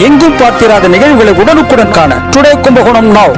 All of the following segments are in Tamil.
எங்கும் பார்த்திராத நிகழ்வுகளை உடனுக்குடன் காண டுடே கும்பகோணம் நாவ்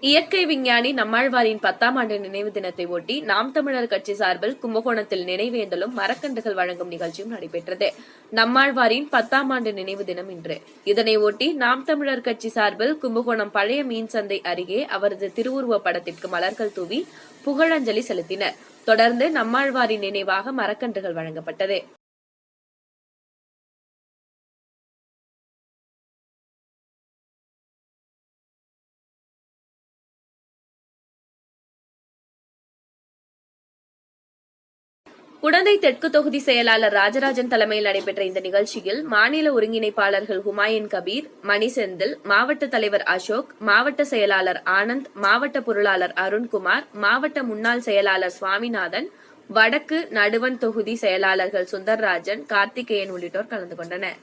இயற்கை விஞ்ஞானி நம்மாழ்வாரின் பத்தாம் ஆண்டு நினைவு தினத்தை ஒட்டி நாம் தமிழர் கட்சி சார்பில் கும்பகோணத்தில் நினைவேந்தலும் மரக்கன்றுகள் வழங்கும் நிகழ்ச்சியும் நடைபெற்றது. நம்மாழ்வாரின் பத்தாம் ஆண்டு நினைவு தினம் இன்று. இதனை ஒட்டி நாம் தமிழர் கட்சி சார்பில் கும்பகோணம் பழைய மீன் சந்தை அருகே அவரது திருவுருவ படத்திற்கு மலர்கள் தூவி புகழஞ்சலி செலுத்தினர். தொடர்ந்து நம்மாழ்வாரின் நினைவாக மரக்கன்றுகள் வழங்கப்பட்டது. குடந்தை தெற்கு தொகுதி செயலாளர் ராஜராஜன் தலைமையில் நடைபெற்ற இந்த நிகழ்ச்சியில் மாநில ஒருங்கிணைப்பாளர்கள் ஹுமாயூன் கபீர் மணி செந்தில் மாவட்ட தலைவர் அசோக் மாவட்ட செயலாளர் ஆனந்த் மாவட்ட பொருளாளர் அருண்குமார் மாவட்ட முன்னாள் செயலாளர் சுவாமிநாதன் வடக்கு நடுவன் தொகுதி செயலாளர்கள் சுந்தர்ராஜன் கார்த்திகேயன் உள்ளிட்டோர் கலந்து கொண்டனர்.